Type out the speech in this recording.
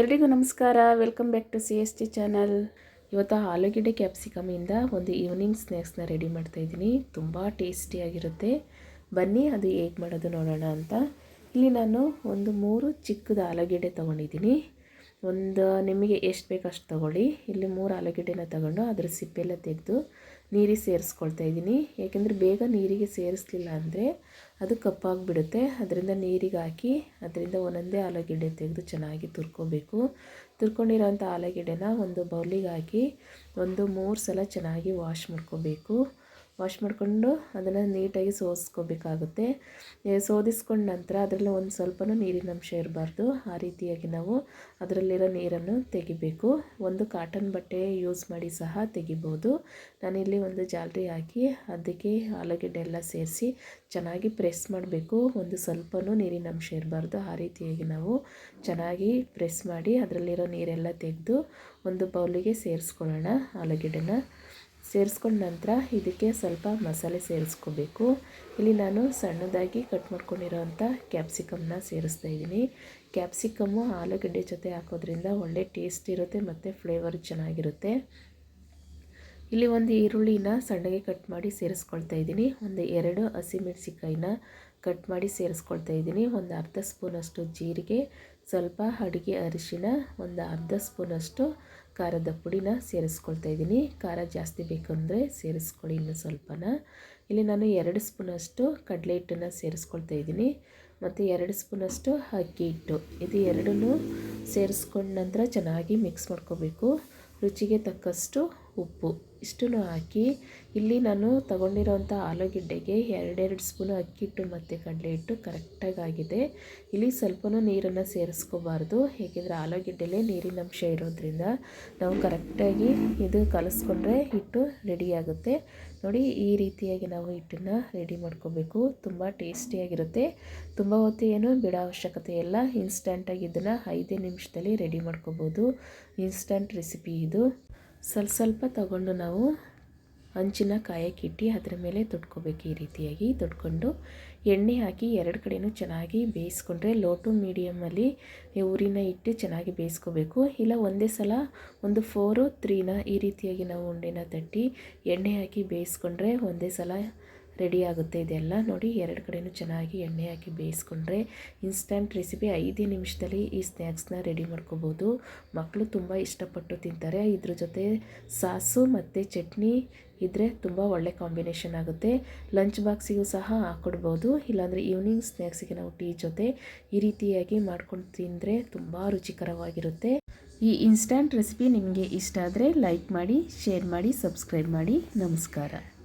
ಎಲ್ರಿಗೂ ನಮಸ್ಕಾರ. Welcome back to C S T channel ಇವತ್ತು ಆಲೂಗೆಡ್ಡೆ ಕ್ಯಾಪ್ಸಿಕಮಿಂದ ಒಂದು ಈವ್ನಿಂಗ್ ಸ್ನ್ಯಾಕ್ಸ್ನ ರೆಡಿ ಮಾಡ್ತಾಯಿದ್ದೀನಿ ತುಂಬ ಟೇಸ್ಟಿಯಾಗಿರುತ್ತೆ ಬನ್ನಿ, ಅದು ಹೇಗೆ ಮಾಡೋದು ನೋಡೋಣ ಅಂತ. ಇಲ್ಲಿ ನಾನು ಒಂದು ಮೂರು ಚಿಕ್ಕದ ಆಲೂಗೆಡ್ಡೆ ತೊಗೊಂಡಿದ್ದೀನಿ. ಒಂದು ನಿಮಗೆ ಎಷ್ಟು ಬೇಕು ಅಷ್ಟು ತೊಗೊಳ್ಳಿ. ಇಲ್ಲಿ ಮೂರು ಆಲೂಗೆಡ್ಡೆನ ತಗೊಂಡು ಅದರ ಸಿಪ್ಪೆಲ್ಲ ತೆಗೆದು ನೀರಿಗೆ ಸೇರಿಸ್ಕೊಳ್ತಾ ಇದ್ದೀನಿ. ಏಕೆಂದರೆ ಬೇಗ ನೀರಿಗೆ ಸೇರಿಸ್ಲಿಲ್ಲ ಅಂದರೆ ಅದು ಕಪ್ಪಾಗಿಬಿಡುತ್ತೆ. ಅದರಿಂದ ನೀರಿಗೆ ಹಾಕಿ ಅದರಿಂದ ಒಂದೊಂದೇ ಆಲೂಗೆಡ್ಡೆ ತೆಗೆದು ಚೆನ್ನಾಗಿ ತುರ್ಕೋಬೇಕು. ತುರ್ಕೊಂಡಿರೋಂಥ ಆಲೂಗೆಡ್ಡೆನ ಒಂದು ಬೌಲಿಗೆ ಹಾಕಿ ಒಂದು ಮೂರು ಸಲ ಚೆನ್ನಾಗಿ ವಾಶ್ ಮಾಡ್ಕೋಬೇಕು. ವಾಶ್ ಮಾಡಿಕೊಂಡು ಅದನ್ನು ನೀಟಾಗಿ ಸೋಸ್ಕೋಬೇಕಾಗುತ್ತೆ. ಸೋದಿಸ್ಕೊಂಡ ನಂತರ ಅದರಲ್ಲಿ ಒಂದು ಸ್ವಲ್ಪನೂ ನೀರಿನ ಅಂಶ ಇರಬಾರ್ದು. ಆ ರೀತಿಯಾಗಿ ನಾವು ಅದರಲ್ಲಿರೋ ನೀರನ್ನು ತೆಗಿಬೇಕು. ಒಂದು ಕಾಟನ್ ಬಟ್ಟೆ ಯೂಸ್ ಮಾಡಿ ಸಹ ತೆಗಿಬೋದು. ನಾನಿಲ್ಲಿ ಒಂದು ಜಾಲರಿ ಹಾಕಿ ಅದಕ್ಕೆ ಆಲೂಗೆಡ್ಡೆ ಎಲ್ಲ ಸೇರಿಸಿ ಚೆನ್ನಾಗಿ ಪ್ರೆಸ್ ಮಾಡಬೇಕು. ಒಂದು ಸ್ವಲ್ಪನೂ ನೀರಿನ ಅಂಶ ಇರಬಾರ್ದು. ಆ ರೀತಿಯಾಗಿ ನಾವು ಚೆನ್ನಾಗಿ ಪ್ರೆಸ್ ಮಾಡಿ ಅದರಲ್ಲಿರೋ ನೀರೆಲ್ಲ ತೆಗೆದು ಒಂದು ಬೌಲಿಗೆ ಸೇರಿಸ್ಕೊಳ್ಳೋಣ ಆಲೂಗೆಡ್ಡೆನ. ಸೇರಿಸ್ಕೊಂಡ ನಂತರ ಇದಕ್ಕೆ ಸ್ವಲ್ಪ ಮಸಾಲೆ ಸೇರಿಸ್ಕೋಬೇಕು. ಇಲ್ಲಿ ನಾನು ಸಣ್ಣದಾಗಿ ಕಟ್ ಮಾಡ್ಕೊಂಡಿರೋವಂಥ ಕ್ಯಾಪ್ಸಿಕಮ್ನ ಸೇರಿಸ್ತಾ ಇದ್ದೀನಿ. ಕ್ಯಾಪ್ಸಿಕಮ್ಮು ಆಲೂಗಡ್ಡೆ ಜೊತೆ ಹಾಕೋದ್ರಿಂದ ಒಳ್ಳೆ ಟೇಸ್ಟ್ ಇರುತ್ತೆ ಮತ್ತು ಫ್ಲೇವರ್ ಚೆನ್ನಾಗಿರುತ್ತೆ. ಇಲ್ಲಿ ಒಂದು ಈರುಳ್ಳಿನ ಸಣ್ಣಗೆ ಕಟ್ ಮಾಡಿ ಸೇರಿಸ್ಕೊಳ್ತಾ ಇದ್ದೀನಿ. ಒಂದು ಎರಡು ಹಸಿಮೆಣಸಿಕಾಯಿನ ಕಟ್ ಮಾಡಿ ಸೇರಿಸ್ಕೊಳ್ತಾ ಇದ್ದೀನಿ. ಒಂದು ಅರ್ಧ ಸ್ಪೂನಷ್ಟು ಜೀರಿಗೆ, ಸ್ವಲ್ಪ ಅಡುಗೆ ಅರಿಶಿನ ಒಂದು ಅರ್ಧ ಸ್ಪೂನಷ್ಟು ಖಾರದ ಪುಡಿನ ಸೇರಿಸ್ಕೊಳ್ತಾ ಇದ್ದೀನಿ. ಖಾರ ಜಾಸ್ತಿ ಬೇಕಂದರೆ ಸೇರಿಸ್ಕೊಳ್ಳಿ ಇನ್ನು ಸ್ವಲ್ಪನ. ಇಲ್ಲಿ ನಾನು ಎರಡು ಸ್ಪೂನಷ್ಟು ಕಡಲೆ ಹಿಟ್ಟನ್ನು ಸೇರಿಸ್ಕೊಳ್ತಾ ಇದ್ದೀನಿ. ಮತ್ತು ಎರಡು ಸ್ಪೂನಷ್ಟು ಅಕ್ಕಿ ಹಿಟ್ಟು. ಇದು ಎರಡನ್ನೂ ಸೇರಿಸ್ಕೊಂಡ ನಂತರ ಚೆನ್ನಾಗಿ ಮಿಕ್ಸ್ ಮಾಡ್ಕೋಬೇಕು. ರುಚಿಗೆ ತಕ್ಕಷ್ಟು ಉಪ್ಪು ಇಷ್ಟನ್ನು ಹಾಕಿ, ಇಲ್ಲಿ ನಾನು ತಗೊಂಡಿರೋಂಥ ಆಲೂಗೆಡ್ಡೆಗೆ ಎರಡೆರಡು ಸ್ಪೂನು ಅಕ್ಕಿ ಹಿಟ್ಟು ಮತ್ತು ಕಡಲೆ ಹಿಟ್ಟು ಕರೆಕ್ಟಾಗಿ ಆಗಿದೆ. ಇಲ್ಲಿ ಸ್ವಲ್ಪನೂ ನೀರನ್ನು ಸೇರಿಸ್ಕೋಬಾರ್ದು ಏಕೆಂದರೆ ಆಲೂಗೆಡ್ಡೆಲೇ ನೀರಿನ ಅಂಶ ಇರೋದ್ರಿಂದ ನಾವು ಕರೆಕ್ಟಾಗಿ ಇದು ಕಲಸ್ಕೊಂಡ್ರೆ ಹಿಟ್ಟು ರೆಡಿಯಾಗುತ್ತೆ ನೋಡಿ, ಈ ರೀತಿಯಾಗಿ ನಾವು ಹಿಟ್ಟನ್ನು ರೆಡಿ ಮಾಡ್ಕೋಬೇಕು. ತುಂಬ ಟೇಸ್ಟಿಯಾಗಿರುತ್ತೆ. ತುಂಬ ಹೊತ್ತು ಏನು ಬಿಡೋ ಅವಶ್ಯಕತೆ ಇಲ್ಲ. ಇನ್ಸ್ಟಂಟಾಗಿ ಇದನ್ನು ಐದೇ ನಿಮಿಷದಲ್ಲಿ ರೆಡಿ ಮಾಡ್ಕೋಬೋದು. ಇನ್ಸ್ಟಂಟ್ ರೆಸಿಪಿ ಇದು. ಸ್ವಲ್ಪ ಸ್ವಲ್ಪ ತಗೊಂಡು ನಾವು ಹಂಚಿನ ಕಾಯಕ್ಕಿಟ್ಟು ಅದರ ಮೇಲೆ ತೊಟ್ಕೋಬೇಕು ಈ ರೀತಿಯಾಗಿ. ತೊಟ್ಕೊಂಡು ಎಣ್ಣೆ ಹಾಕಿ ಎರಡು ಕಡೆಯೂ ಚೆನ್ನಾಗಿ ಬೇಯಿಸ್ಕೊಂಡ್ರೆ ಲೋ ಟು ಮೀಡಿಯಮಲ್ಲಿ ಊರಿನ ಇಟ್ಟು ಚೆನ್ನಾಗಿ ಬೇಯಿಸ್ಕೋಬೇಕು. ಇಲ್ಲ ಒಂದೇ ಸಲ ಒಂದು ಫೋರು ತ್ರೀನ ಈ ರೀತಿಯಾಗಿ ನಾವು ಉಂಡೆನ ತಟ್ಟಿ ಎಣ್ಣೆ ಹಾಕಿ ಬೇಯಿಸ್ಕೊಂಡ್ರೆ ಒಂದೇ ಸಲ ರೆಡಿ ಆಗುತ್ತೆ ಇದೆಲ್ಲ ನೋಡಿ. ಎರಡು ಕಡೆಯೂ ಚೆನ್ನಾಗಿ ಎಣ್ಣೆ ಹಾಕಿ ಬೇಯಿಸ್ಕೊಂಡ್ರೆ ಇನ್ಸ್ಟಂಟ್ ರೆಸಿಪಿ ಐದೇ ನಿಮಿಷದಲ್ಲಿ ಈ ಸ್ನ್ಯಾಕ್ಸ್ನ ರೆಡಿ ಮಾಡ್ಕೋಬೋದು. ಮಕ್ಕಳು ತುಂಬ ಇಷ್ಟಪಟ್ಟು ತಿಂತಾರೆ. ಇದ್ರ ಜೊತೆ ಸಾಸು ಮತ್ತು ಚಟ್ನಿ ಇದ್ದರೆ ತುಂಬ ಒಳ್ಳೆ ಕಾಂಬಿನೇಷನ್ ಆಗುತ್ತೆ. ಲಂಚ್ ಬಾಕ್ಸಿಗೂ ಸಹ ಹಾಕ್ಕೊಡ್ಬೋದು ಇಲ್ಲಾಂದರೆ ಈವ್ನಿಂಗ್ ಸ್ನ್ಯಾಕ್ಸಿಗೆ ನಾವು ಟೀ ಜೊತೆ ಈ ರೀತಿಯಾಗಿ ಮಾಡ್ಕೊಂಡು ತಿಂದರೆ ತುಂಬ ರುಚಿಕರವಾಗಿರುತ್ತೆ. ಈ ಇನ್ಸ್ಟಂಟ್ ರೆಸಿಪಿ ನಿಮಗೆ ಇಷ್ಟ ಆದರೆ ಲೈಕ್ ಮಾಡಿ, ಶೇರ್ ಮಾಡಿ, ಸಬ್ಸ್ಕ್ರೈಬ್ ಮಾಡಿ. ನಮಸ್ಕಾರ.